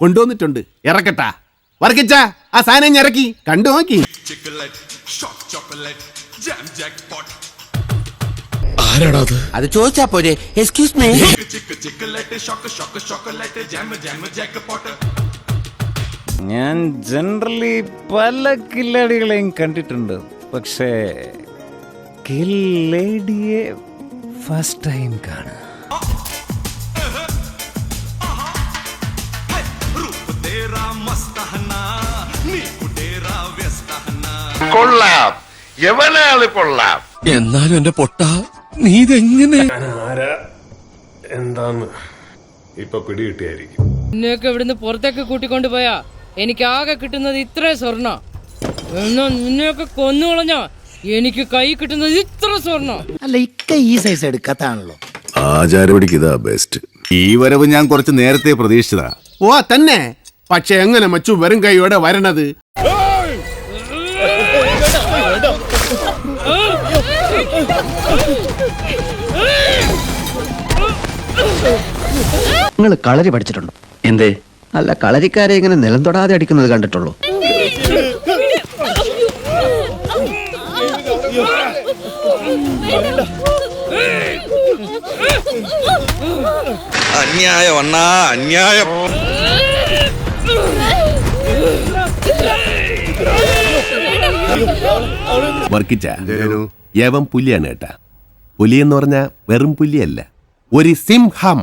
കൊണ്ടുവന്നിട്ടുണ്ട്. ഇറക്കട്ടാ. വർക്കിച്ച ആ സാധനം ഇറക്കി. കണ്ടു നോക്കി. അത് ചോദിച്ചാ പോരെ. Excuse me. ഞാൻ ജനറലി പല കില്ലാടികളെയും കണ്ടിട്ടുണ്ട്. പക്ഷേ കില്ലേഡിയെ ഫസ്റ്റ് ടൈം കാണുക. കൊള്ളാം. എവനാൾ കൊള്ളാം? എന്നാലും എന്റെ പൊട്ട നീ ഇതെങ്ങനെ? ആരാ എന്താന്ന്? ഇപ്പൊ പിടികിട്ടിയായിരിക്കും. നിന്നെയൊക്കെ ഇവിടുന്ന് പുറത്തേക്ക് കൂട്ടിക്കൊണ്ടു പോയാ എനിക്ക് ആകെ കിട്ടുന്നത് ഇത്ര സ്വർണ. എന്നാ നിന്നെയൊക്കെ കൊന്നുകളഞ്ഞാ എനിക്ക് കൈ കിട്ടുന്നത് ഇത്ര സ്വർണ. അല്ല ഇക്ക ഈ സൈസ് എടുക്കാത്താണല്ലോ. ആചാരപടിക്ക് ഇതാ ബെസ്റ്റ് ഈ വരവ് ഞാൻ കുറച്ച് നേരത്തെ പ്രതീക്ഷിച്ചതാ. ഓ തന്നെ പക്ഷെ എങ്ങനെ മച്ചു വെറും കൈയോടെ വരണത്? നിങ്ങൾ കളരി പഠിച്ചിട്ടുണ്ടോ? എന്തേ? അല്ല കളരിക്കാരെ ഇങ്ങനെ നിലം തൊടാതെ അടിക്കുന്നത് കണ്ടിട്ടുള്ളൂ. അന്യായം അണ്ണാ അന്യായം. വർക്കിച്ച യവം പുലിയാണ് കേട്ടാ പുലി എന്ന് പറഞ്ഞാൽ വെറും പുലിയല്ല. ഒരു സിംഹം.